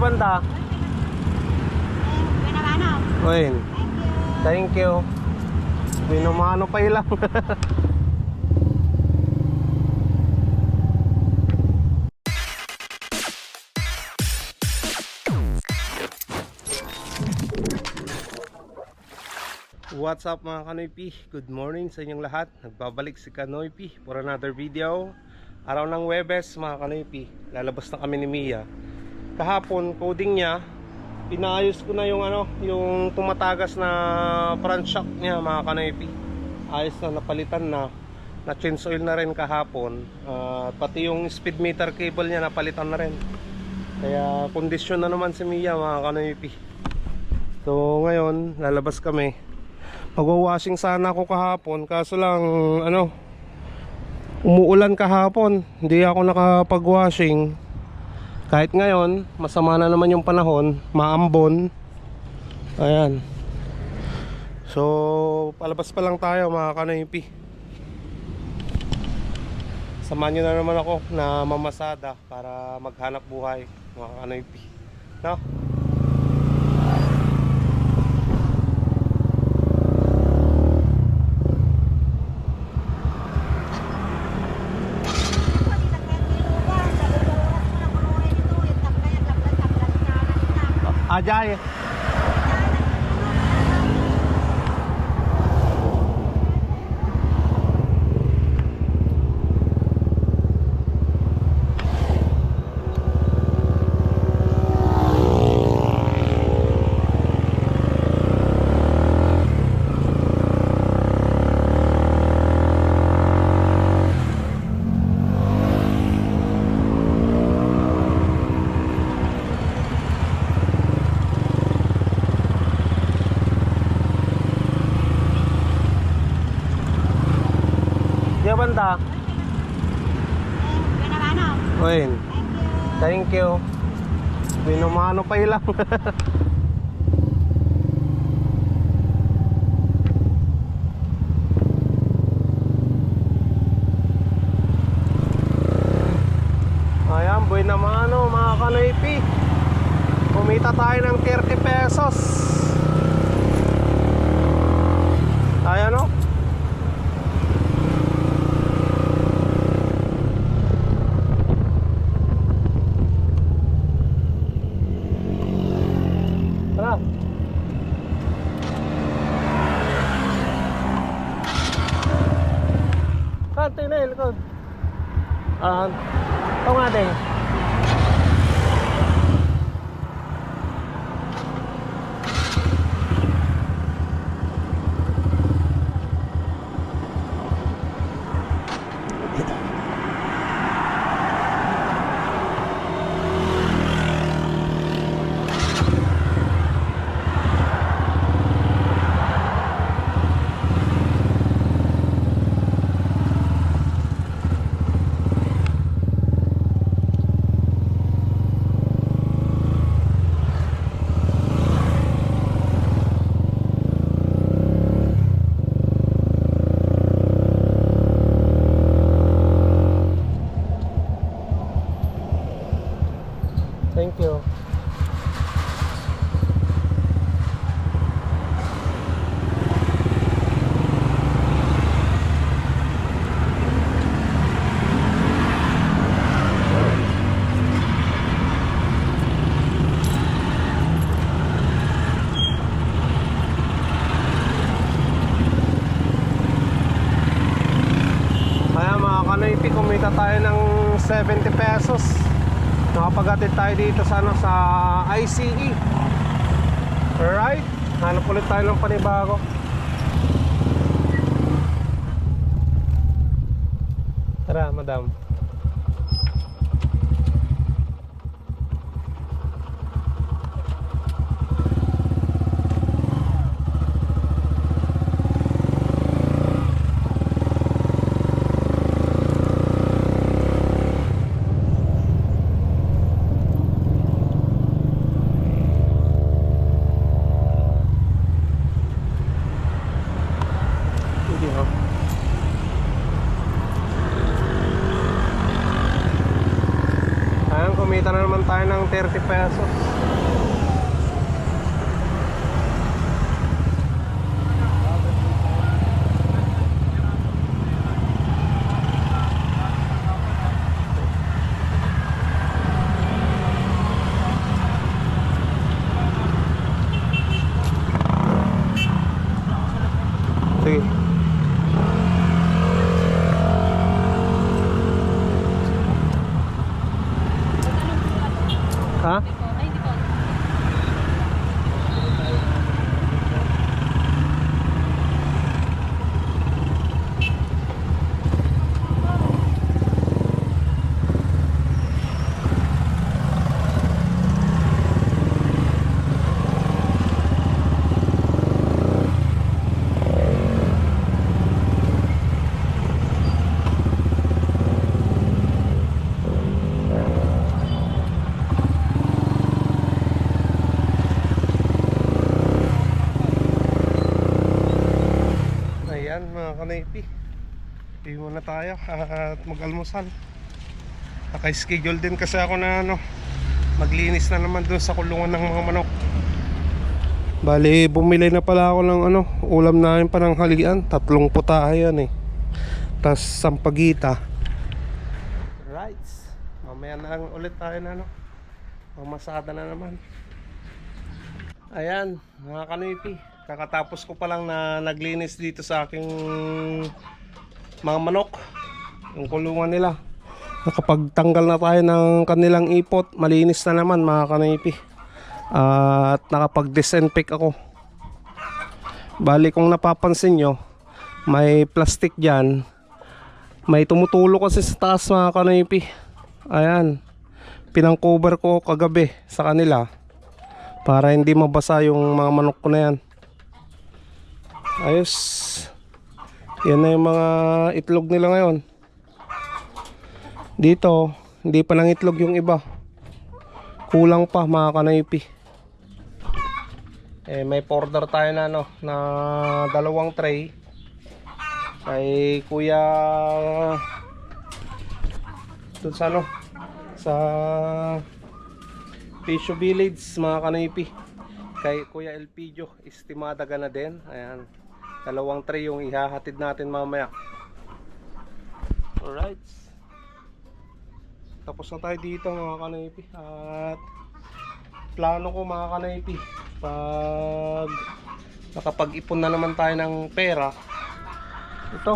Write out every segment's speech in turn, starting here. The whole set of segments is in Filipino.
banda? Uy, thank you. Binumano pa ilang. What's up mga Kanoypi? Good morning sa inyong lahat. Nagbabalik si Kanoypi for another video. Araw ng Webes mga Kanoypi. Lalabas na kami ni Mia. Kahapon, coding niya, pinaayos ko na yung ano, yung tumatagas na front shock niya mga Kanoypi. Ayos na, napalitan na. Na change oil na rin kahapon. Ah, pati yung speed meter cable niya napalitan na rin. Kaya kondisyon na naman si Mia mga Kanoypi. So ngayon, lalabas kami. Magwa-washing sana ako kahapon kaso lang ano umuulan kahapon. Hindi ako nakapag-washing. Kahit ngayon, masama na naman yung panahon, maambon. Ayan. So, palabas pa lang tayo mga kanoypi. Samahan nyo na naman ako na mamasada para maghanap buhay mga kanoypi. No? Ajay. Di Pinamano. Uy, Thank you. Binumano pa ilang. Ayan, buhay naman ano, mga kanoypi. Kumita tayo ng 30 pesos. Tayo ng 70 pesos. Nakapagatid tayo dito sa, ano, sa ICE. Alright, hanap ulit tayo ng panibago. Tara, madam. 130 pesos. Kanaypi. Hindi muna tayo at mag-almusal. Naka-schedule din kasi ako na ano, maglinis na naman dun sa kulungan ng mga manok. Bali, bumili na pala ako ng ano, ulam namin pa ng halian. Tatlong puta yan eh. Tapos sampagita. Right. Mamaya na ulit tayo na ano. Mamasada na naman. Ayan, mga kanipi. Kakatapos ko pa lang na naglinis dito sa aking mga manok. Yung kulungan nila. Nakapagtanggal na tayo ng kanilang ipot. Malinis na naman mga kanipi. At nakapag-disinfect ako. Bali kung napapansin nyo, may plastic dyan. May tumutulo kasi sa taas mga kanipi. Ayan. Pinang-cover ko kagabi sa kanila para hindi mabasa yung mga manok ko na yan ayos. Yan na yung mga itlog nila ngayon. Dito hindi pa nang itlog yung iba. Kulang pa mga kanaypi eh may order tayo na ano na dalawang tray. Kay kuya dun sa ano sa Pisho Village mga kanaypi kay Kuya Elpidio estimada ka na din. Ayan dalawang tray yung ihahatid natin mamaya. Alright. Tapos na tayo dito mga kanaypi. At plano ko mga kanaypi pag nakapag-ipon na naman tayo ng pera ito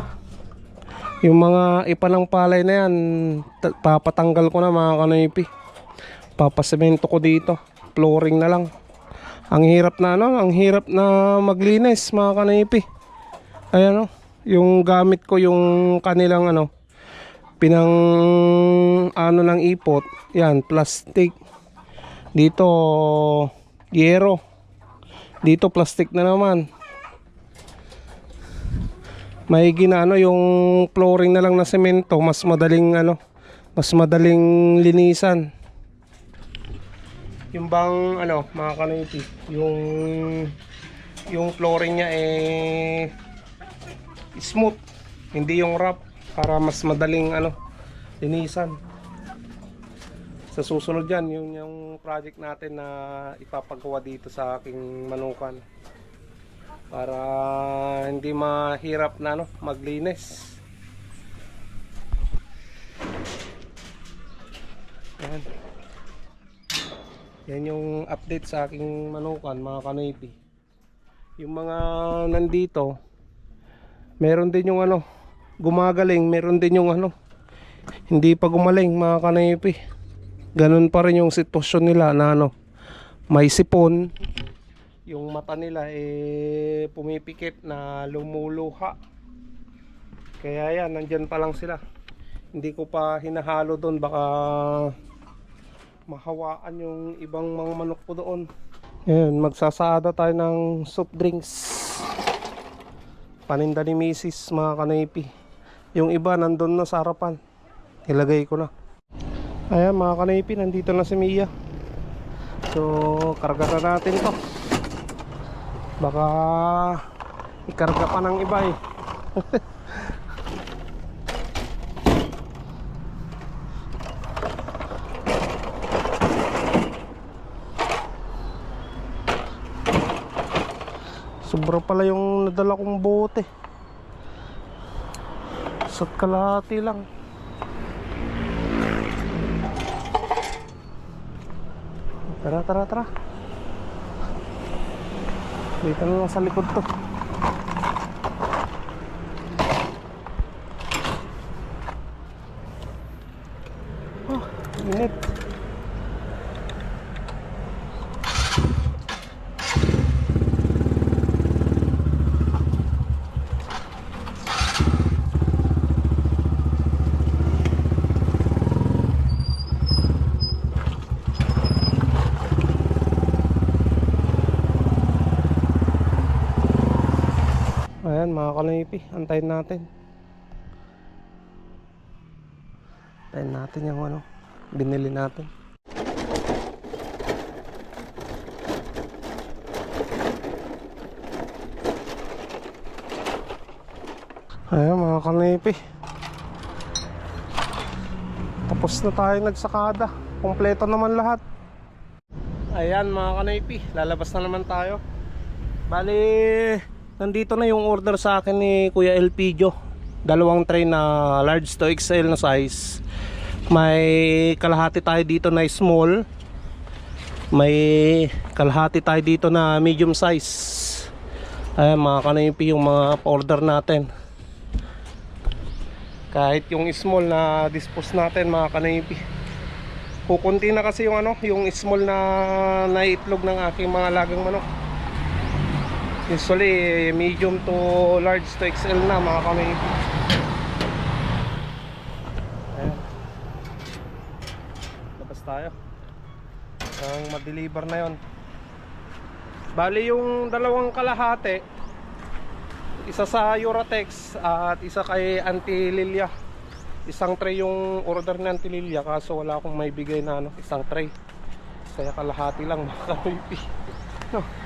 yung mga ipalang palay na yan ta- papatanggal ko na mga kanaypi. Papasemento ko dito flooring na lang. Ang hirap na ano ang hirap na maglinis mga kanipi ayan o yung gamit ko yung kanilang ano pinang ano ng ipot yan plastic. Dito yero dito plastic na naman. May ginano yung flooring na lang na semento mas madaling ano mas madaling linisan. Yung bang ano mga kanipi yung yung flooring niya eh smooth. Hindi yung rough para mas madaling ano linisan. Sa susunod yan yung, yung project natin na ipapagawa dito sa aking manukan. Para hindi mahirap na ano maglinis. Yan yan yung update sa aking manukan mga kanipi. Yung mga nandito, meron din yung ano, gumagaling, meron din yung ano, hindi pa gumaling mga kanipi. Ganun pa rin yung sitwasyon nila na ano, may sipon, yung mata nila eh pumipikit na lumuluha. Kaya yan, nandyan pa lang sila. Hindi ko pa hinahalo doon, baka mahawaan yung ibang mga manok po doon. Ayan, magsasada tayo ng soft drinks. Paninda ni Mrs. mga kanaypi. Yung iba nandun na sa harapan. Ilagay ko na. Ayan mga kanaypi, nandito na si Mia. So, karga na natin to. Baka ikarga pa ng iba eh. Sobra pala yung nadala kong bote. Sa kalahati lang. Tara, tara, tara. Dito na lang sa likod to. Oh, init. Ayan kanipi, antayin natin. Antayin natin yung ano, binili natin. Ayan mga kanipi. Tapos na tayo nagsakada. Kompleto naman lahat. Ayan mga kanipi. Lalabas na naman tayo. Bali, nandito na yung order sa akin ni Kuya Elpidio. Dalawang tray na large to XL na size. May kalahati tayo dito na small. May kalahati tayo dito na medium size. Ayan mga kanipi yung mga order natin. Kahit yung small na dispose natin mga kanipi. Kukunti na kasi yung ano, yung small na naitlog ng aking mga lagang manok. Usually medium to large to XL na mga kanipi. Ayan. Labas tayo. Ang ma-deliver na yon. Bali yung dalawang kalahati, isa sa Eurotex at isa kay Auntie Lilia. Isang tray yung order ni Auntie Lilia kaso wala akong may bigay na ano, isang tray. Kaya kalahati lang mga kanipi. No.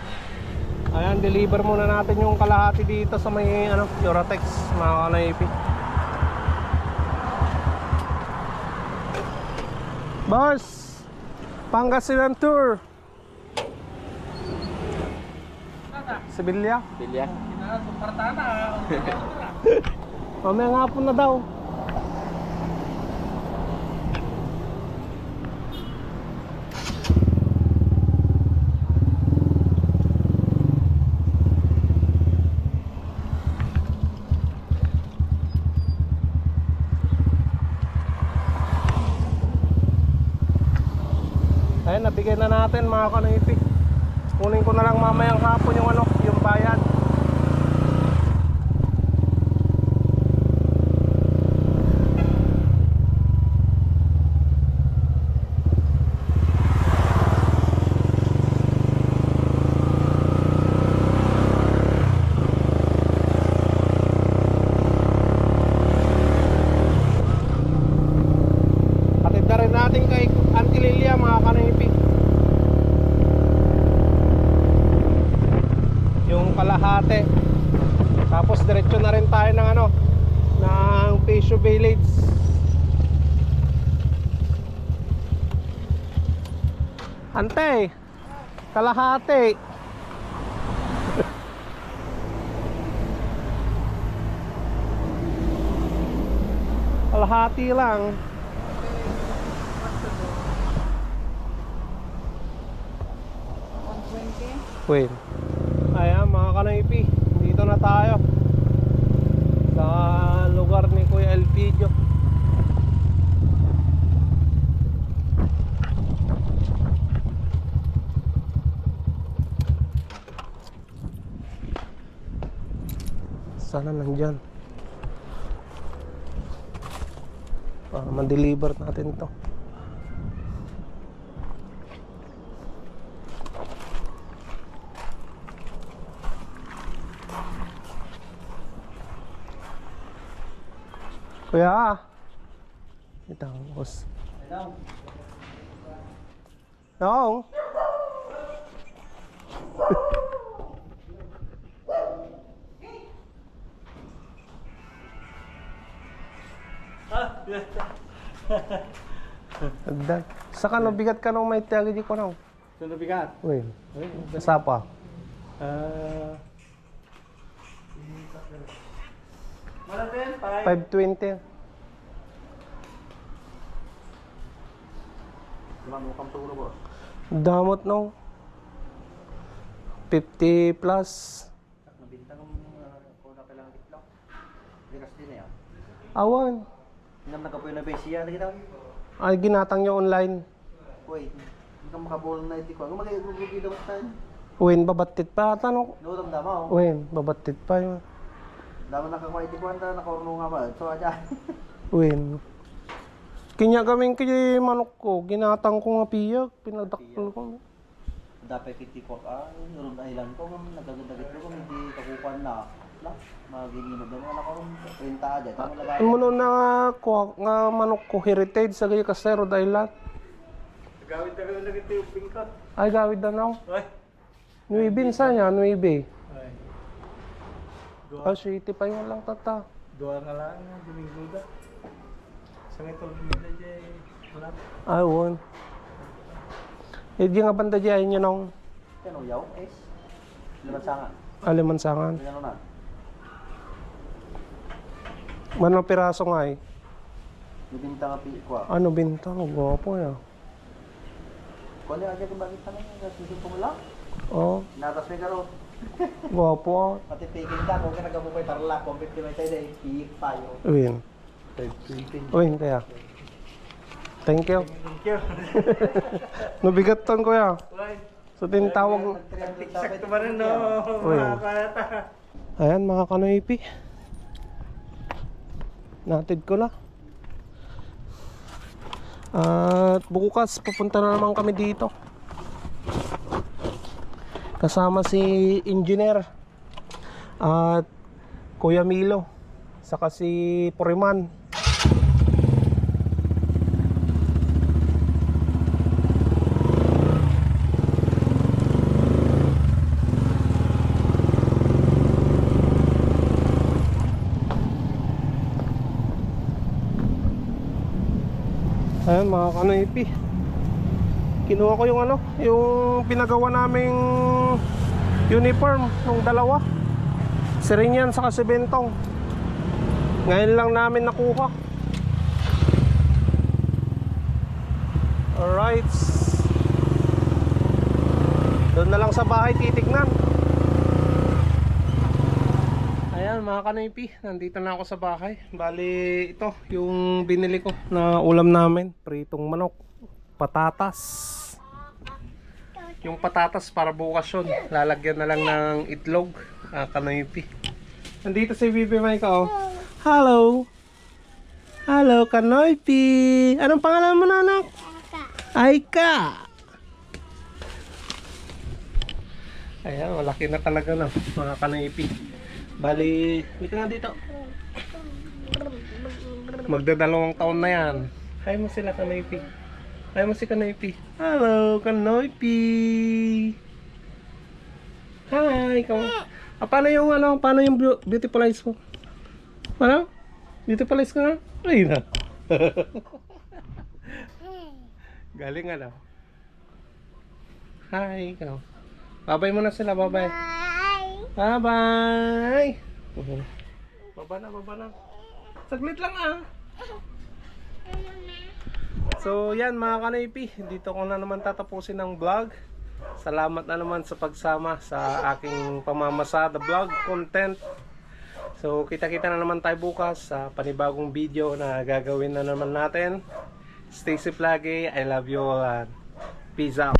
Ayan, deliver muna natin yung kalahati dito sa may ano, Eurotex mga kanipi. Boss! Pangasinan Tour! Sibilya? Bilya. Mamaya nga po na daw. Nabigay na natin mga kanipi. Kunin ko na lang mamayang hapon yung ano, yung bayad. Hatid na rin natin kay Auntie Lilia mga kanipi. Yung kalahati. Tapos diretso na rin tayo ng ano ng Pesio Village. Ante, kalahati. kalahati lang. Wait. Ayan mga kanaypi, dito na tayo sa lugar ni Kuya Elpidio. Sana nandyan. Para ma-deliver natin to. Kuya. Ito boss. No. Agdag. Sa kano bigat ka nung may tiyagi di ko na. Ito bigat. Uy. Sapa. Ah. Malatin, 520. Limang mukhang turo boss. Damot no. 50 plus. Nabintang kung na kailangan eh. Awan. Hindi nagkapoy na base yan. Nakita mo? Ay ginatang nyo online. Wait. Hindi ka makabulong na iti ko. Ang mag-iugugi daw tayo. Uwin, babatit pa. Tanong. Lutang dama oh. Uwin, babatit pa yun. Dama nakakuha iti ko. Anta nakorno nga ba? So aja. Uwin. Kinya gaming kay manok ko. Ginatang ko nga piyag. Pinagdakpal ko. Dapat kiti ko ay ron island ko kung nagagandagit ko hindi kakukuan na. Magiginog na? Ano na ko nga manok ko heritage sa gaya kasi Rhode Island. Gawin na gawin na kiti yung pingkat. Ay gawid na now. Ay. Nuibe sa niya, nuibe. Ay. Ah, city pa yun lang tata. Dua ka lang, Domingo da. Sa may tulog na dyan, wala. Ay, won. Hindi nga banda dyan yun yung Ano, yaw? Es? Laman sanga. alimansangan. Ano na? Manang piraso nga eh. Bibinta nga pi kwa. Ano bintang? Gwapo ya. Kung bakit tanong nga susunod ko mo lang. Oh, Natas may karo. gwapo ah. Patitigil ka kung ka nagabukay tarla. Kung piti may tayo dahil piyik tayo. Uwin. 520. Uwin, kaya. Thank you. Thank you. Nabigat ton kuya. Uy, So tinatawag sakto ba rin no? Uy. Ayan mga kanoipi. Natid ko na. At bukas pupunta na naman kami dito. Kasama si engineer at Kuya Milo saka si Puriman. Ayan mga kanoipi Kinuha ko yung ano Yung pinagawa naming Uniform Nung dalawa. Si Rinyan saka si Bentong. Ngayon lang namin nakuha. Alright. Doon na lang sa bahay titignan Ayan mga kanipi, nandito na ako sa bahay. Bali, ito yung binili ko na ulam namin, pritong manok, patatas. Yung patatas para bukas yun, lalagyan na lang ng itlog, ah, kanipi. Nandito si Bibi Maika oh. Hello! Hello, Kanoypi! Anong pangalan mo na anak? Aika! Ayan, malaki na talaga na mga kanipi. Bali, wait nga dito. Magdadalawang taon na yan. Hi mo sila, Kanoypi. Hi mo si Kanoypi. Hello, Kanoypi. Hi, ikaw. Ah, paano yung ano, paano yung beau- beautiful eyes mo? Ano? Beautiful eyes ka nga? Ay na. Galing ano? Hi, ikaw. Babay mo na sila, babay. Bye-bye! Baba na, baba na. Saglit lang ah. So yan mga kanaypi, dito ko na naman tatapusin ang vlog. Salamat na naman sa pagsama sa aking pamamasada vlog content. So kita-kita na naman tayo bukas sa panibagong video na gagawin na naman natin. Stay safe lagi. I love you all and peace out.